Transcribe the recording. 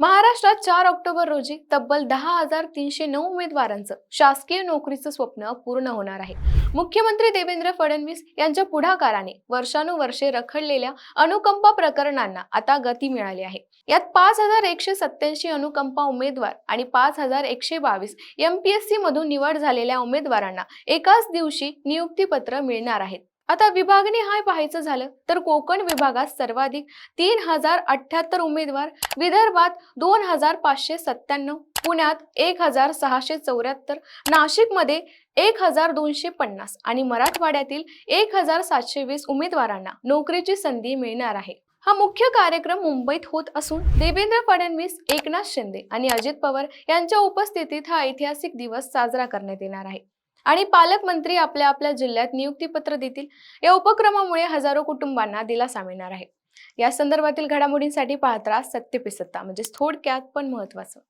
महाराष्ट्रात चार ऑक्टोबर रोजी तब्बल दहा हजार तीनशे नऊ उमेदवारांचं शासकीय नोकरीचं स्वप्न पूर्ण होणार आहे. मुख्यमंत्री देवेंद्र फडणवीस यांच्या पुढाकाराने वर्षानुवर्षे रखडलेल्या अनुकंपा प्रकरणांना आता गती मिळाली आहे. यात पाच हजार एकशे सत्याऐंशी अनुकंपा उमेदवार आणि पाच हजार एकशे बावीस एमपीएससी मधून निवड झालेल्या उमेदवारांना एकाच दिवशी नियुक्तीपत्र मिळणार आहेत. आता विभागणी हाय पाहायचं झालं तर कोकण विभागात सर्वाधिक तीन हजार अठ्याहत्तर उमेदवार विदर्भात दोन हजार पाचशे सत्त्याण्णव पुण्यात एक हजार सहाशे चौऱ्याहत्तर नाशिकमध्ये एक हजार दोनशे पन्नास आणि मराठवाड्यातील एक हजार सातशे वीस उमेदवारांना नोकरीची संधी मिळणार आहे. हा मुख्य कार्यक्रम मुंबईत होत असून देवेंद्र फडणवीस एकनाथ शिंदे आणि अजित पवार यांच्या उपस्थितीत हा ऐतिहासिक दिवस साजरा करण्यात येणार आहे. आणि पालकमंत्री आपल्या आपल्या जिल्ह्यात नियुक्ती पत्र देतील. या उपक्रमामुळे हजारो कुटुंबांना दिलासा मिळणार आहे. या संदर्भातील घडामोडींसाठी पाहत राहा सत्य पिसत्ता म्हणजे थोडक्यात पण महत्वाचं.